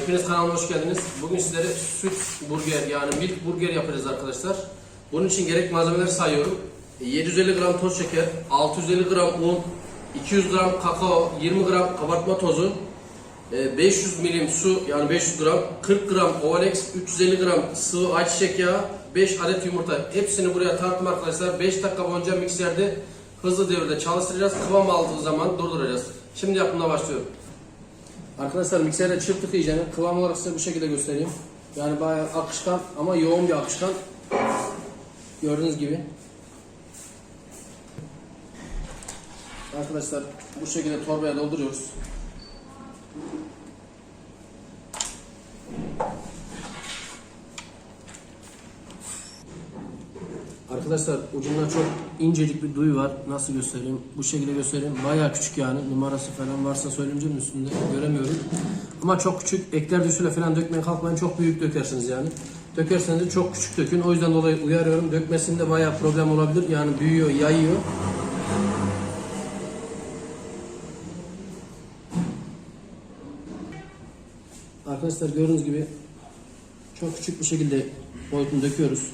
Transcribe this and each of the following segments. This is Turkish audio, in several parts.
Hepiniz kanalıma hoş geldiniz. Bugün sizlere süt burger yani milk burger yapacağız arkadaşlar. Bunun için gerek malzemeleri sayıyorum. 750 gram toz şeker, 650 gram un, 200 gram kakao, 20 gram kabartma tozu, e, 500 milim su yani 500 gram, 40 gram Ovalex, 350 gram sıvı ayçiçek yağı, 5 adet yumurta. Hepsini buraya tarttım arkadaşlar. 5 dakika boyunca mikserde hızlı devirde çalıştıracağız. Kıvam aldığı zaman durduracağız. Şimdi yapımına başlıyorum. Arkadaşlar mikserde çırptık iyicene. Kıvam olarak size bu şekilde göstereyim. Yani bayağı akışkan ama yoğun bir akışkan. Gördüğünüz gibi. Arkadaşlar bu şekilde torbaya dolduruyoruz. Arkadaşlar ucunda çok incecik bir duyu var. Nasıl göstereyim? Bu şekilde göstereyim. Bayağı küçük yani. Numarası falan varsa söyleyeceğim üstünde. Göremiyorum. Ama çok küçük. Ekler düsüyle falan dökmeye kalkmayın. Çok büyük dökersiniz yani. Dökerseniz de çok küçük dökün. O yüzden dolayı uyarıyorum. Dökmesinde bayağı problem olabilir. Yani büyüyor, yayıyor. Arkadaşlar gördüğünüz gibi çok küçük bir şekilde boyutunu döküyoruz.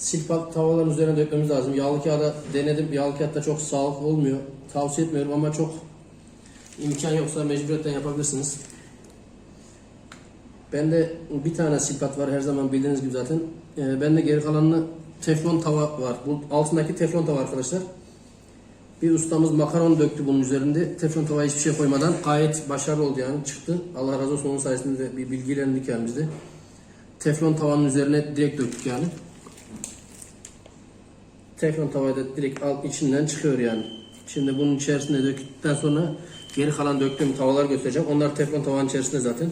Silpat tavaların üzerine dökmemiz lazım. Yağlı kağıda denedim. Yağlı kağıtta çok sağlıklı olmuyor. Tavsiye etmiyorum ama çok imkan yoksa mecburiyetten yapabilirsiniz. Bende bir tane silpat var her zaman bildiğiniz gibi zaten. Ee, bende geri kalanını teflon tava var. Bu altındaki teflon tava arkadaşlar. Bir ustamız makaron döktü bunun üzerinde. Teflon tavaya hiçbir şey koymadan gayet başarılı oldu yani çıktı. Allah razı olsun onun sayesinde de bir bilgilendik yani biz de. Teflon tavanın üzerine direkt döktük yani. Teflon tavayı da direkt alt içinden çıkıyor yani. Şimdi bunun içerisine döktükten sonra geri kalan döktüğüm tavalar göstereceğim. Onlar teflon tavanın içerisinde zaten.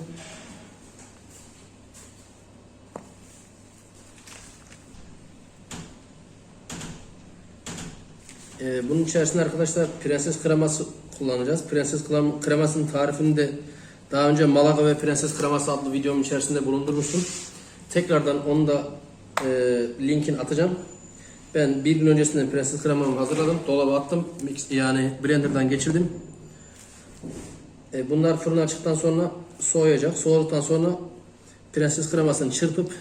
Ee, bunun içerisinde arkadaşlar prenses kreması kullanacağız. Prenses krem- kremasının tarifini de daha önce Malaga ve Prenses kreması adlı videomun içerisinde bulundurmuştum. Tekrardan onu da e, linkini atacağım. Ben bir gün öncesinden prenses kremamı hazırladım. Dolaba attım. Mix, yani blenderdan geçirdim. E, bunlar fırına açtıktan sonra soğuyacak. Soğuduktan sonra prenses kremasını çırpıp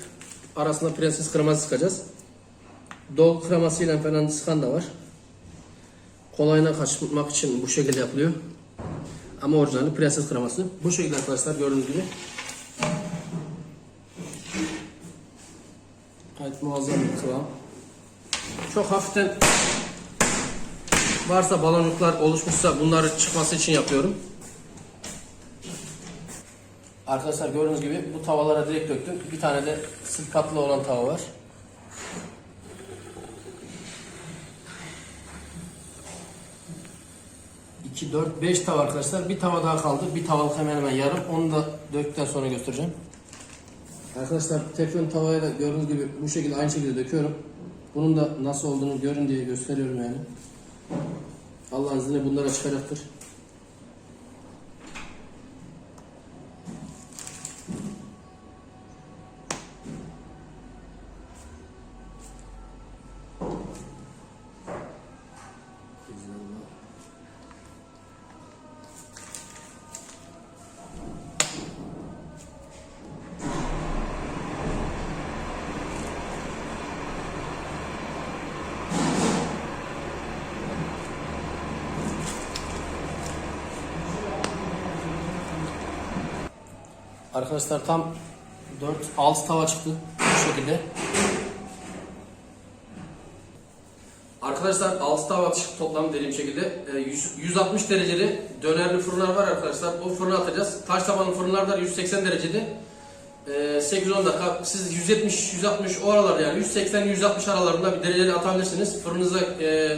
arasına prenses kreması sıkacağız. Dol kremasıyla falan sıkan da var. Kolayına kaçmak için bu şekilde yapılıyor. Ama orijinali prenses kreması. Bu şekilde arkadaşlar gördüğünüz gibi. Gayet muazzam bir kıvam. Çok hafiften varsa baloncuklar oluşmuşsa bunları çıkması için yapıyorum. Arkadaşlar gördüğünüz gibi bu tavalara direkt döktüm. Bir tane de katlı olan tava var. İki, dört, beş tava arkadaşlar. Bir tava daha kaldı. Bir tavalık hemen hemen yarım. Onu da döktükten sonra göstereceğim. Arkadaşlar teflon tavaya da gördüğünüz gibi bu şekilde aynı şekilde döküyorum. Bunun da nasıl olduğunu görün diye gösteriyorum yani. Allah'ın izniyle bunlara çıkacaktır. Arkadaşlar tam 4 6 tava çıktı bu şekilde. Arkadaşlar 6 tava çıktı toplam dediğim şekilde. Ee, 100 160 dereceli dönerli fırınlar var arkadaşlar. O fırına atacağız. Taş tabanlı fırınlar da 180 derecede. Ee, 8-10 dakika. Siz 170 160 o yani 180 160 aralarında bir dereceli atabilirsiniz. Fırınıza e,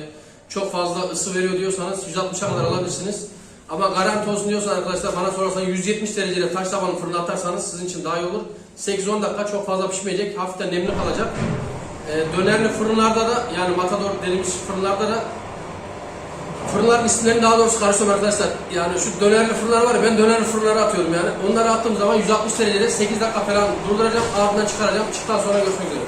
çok fazla ısı veriyor diyorsanız 160'a kadar alabilirsiniz. Ama garanti olsun diyorsan arkadaşlar bana sorarsan 170 derecede taş tabanlı fırına atarsanız sizin için daha iyi olur. 8-10 dakika çok fazla pişmeyecek. Hafiften nemli kalacak. Ee, dönerli fırınlarda da yani matador dediğimiz fırınlarda da fırınların isimlerini daha doğrusu karıştırıyorum arkadaşlar. Yani şu dönerli fırınlar var ya ben dönerli fırınlara atıyorum yani. Onları attığım zaman 160 derecede 8 dakika falan durduracağım. Ardından çıkaracağım. Çıktıktan sonra görüşmek üzere.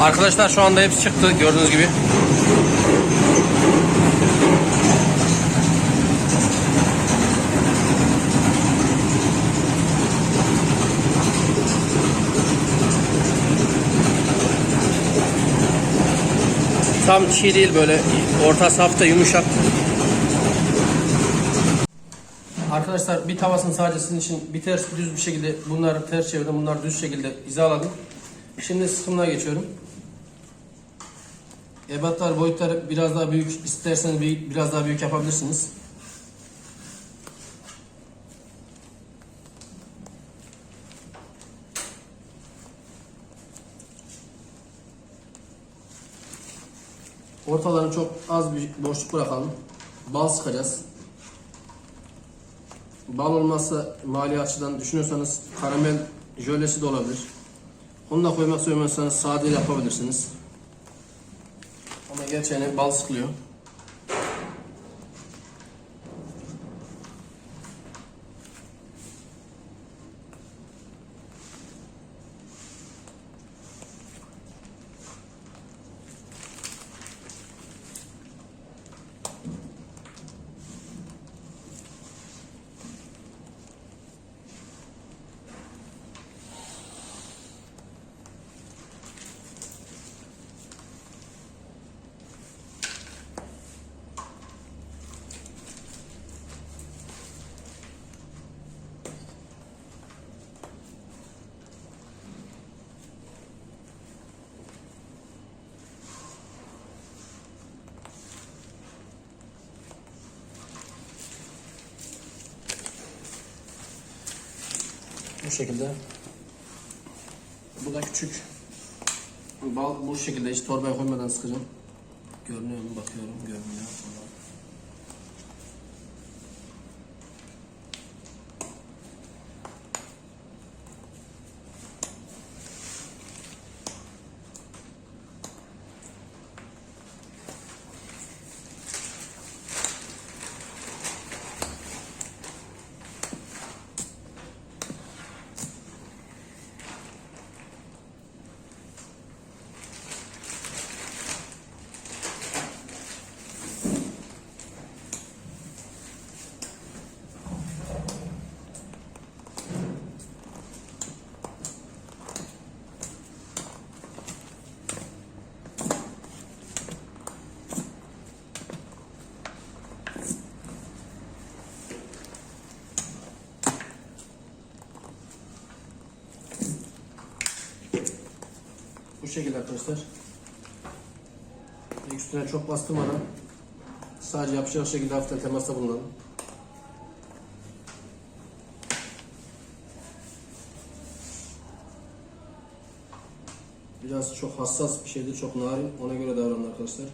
Arkadaşlar şu anda hepsi çıktı gördüğünüz gibi. Tam çiğ değil böyle orta safta yumuşak. Arkadaşlar bir tavasını sadece sizin için bir ters bir düz bir şekilde bunları ters çevirdim. Bunları düz şekilde hizaladım. Şimdi sıkımına geçiyorum. Ebatlar boyutları biraz daha büyük isterseniz bir- biraz daha büyük yapabilirsiniz. Ortalarını çok az bir boşluk bırakalım. Bal sıkacağız. Bal olmazsa mali açıdan düşünüyorsanız karamel jölesi de olabilir. Onu da koymak istemiyorsanız sade yapabilirsiniz. Ama gerçeğine bal sıkılıyor. Bu şekilde. Bu da küçük. Bal bu şekilde hiç torbaya koymadan sıkacağım. Görünüyor mu bakıyorum görünüyor. Bu şekilde arkadaşlar. Üstüne çok bastırmadan sadece yapacak şekilde hafiften temasta bulunalım. Biraz çok hassas bir şeydir, çok narin. Ona göre davranın arkadaşlar.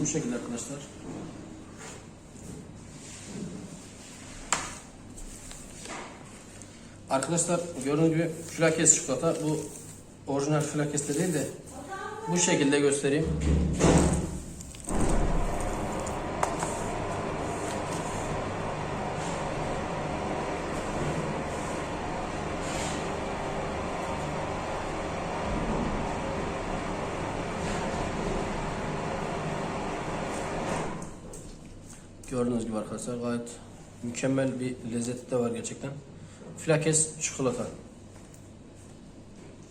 Bu şekilde arkadaşlar. Arkadaşlar gördüğünüz gibi flakes çikolata. Bu orijinal flakes de değil de bu şekilde göstereyim. Gördüğünüz gibi arkadaşlar gayet mükemmel bir lezzeti de var gerçekten. Flakes çikolata.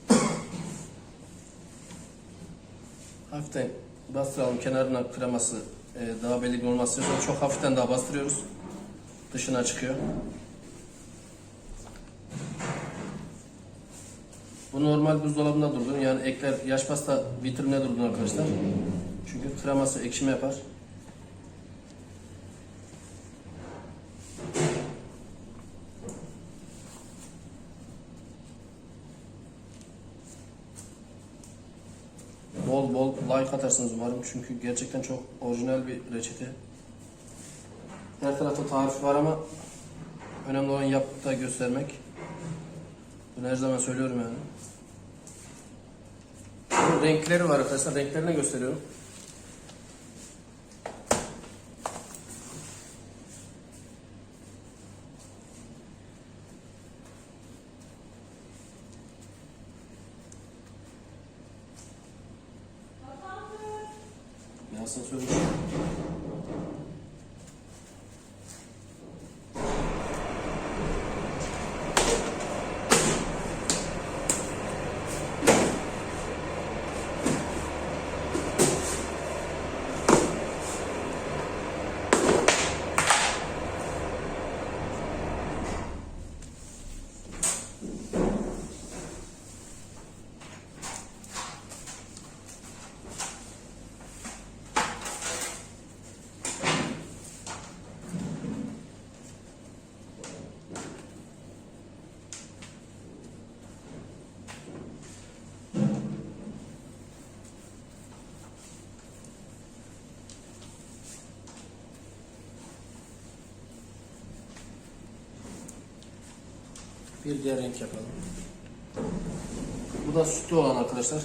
Hafiften bastıralım kenarına kreması e, daha belirgin olması için çok hafiften daha bastırıyoruz. Dışına çıkıyor. Bu normal buzdolabında durdun. Yani ekler yaş pasta vitrine durdun arkadaşlar. Çünkü kreması ekşime yapar. bol bol like atarsınız umarım. Çünkü gerçekten çok orijinal bir reçete. Her tarafta tarif var ama önemli olan yapıp da göstermek. Bunu her zaman söylüyorum yani. Renkleri var arkadaşlar. Renklerini gösteriyorum. Bir diğer renk yapalım. Bu da sütlü olan arkadaşlar.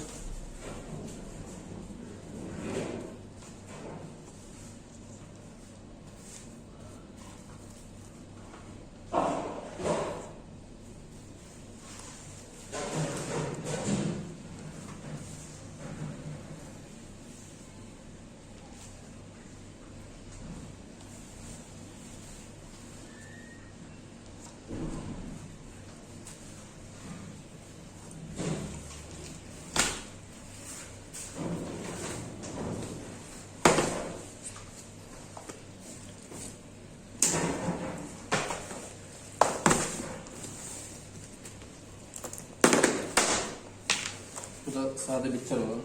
Sade bitter olan.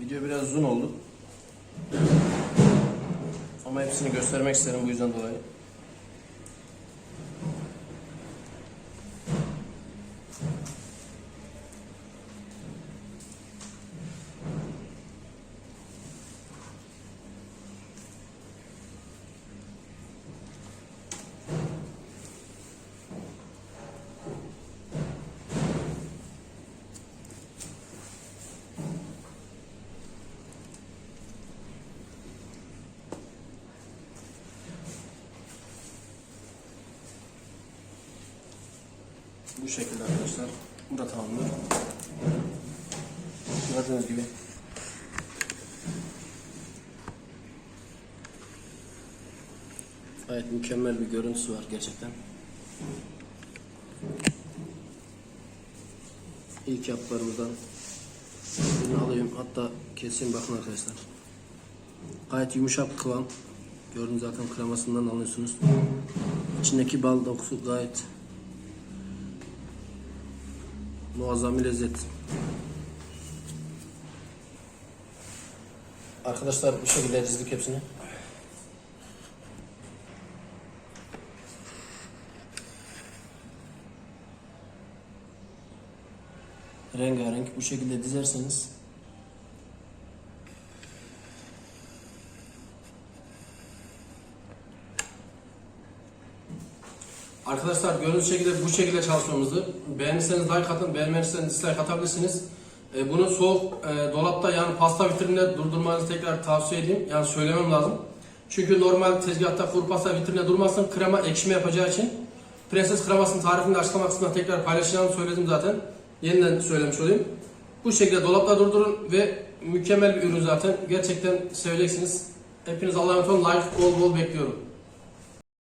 Video biraz uzun oldu. Ama hepsini göstermek isterim bu yüzden dolayı. Bu şekilde arkadaşlar. Bu da tamamdır. Gördüğünüz gibi. Gayet mükemmel bir görüntüsü var gerçekten. İlk yapılarımızdan birini alayım. Hatta keseyim bakın arkadaşlar. Gayet yumuşak kıvam. Gördüğünüz zaten kremasından anlıyorsunuz. İçindeki bal dokusu gayet Muazzam bir lezzet. Arkadaşlar bu şekilde dizdik hepsini. Rengarenk bu şekilde dizerseniz Arkadaşlar gördüğünüz şekilde bu şekilde çalışmamızı beğenirseniz like atın, beğenmezseniz dislike atabilirsiniz. E, bunu soğuk e, dolapta yani pasta vitrininde durdurmanızı tekrar tavsiye edeyim. Yani söylemem lazım. Çünkü normal tezgahta kuru pasta vitrinde durmasın krema ekşime yapacağı için. Prenses kremasının tarifini de açıklama kısmına tekrar paylaşacağımı söyledim zaten. Yeniden söylemiş olayım. Bu şekilde dolapta durdurun ve mükemmel bir ürün zaten. Gerçekten seveceksiniz. Hepiniz Allah'a emanet olun. Like bol bol bekliyorum.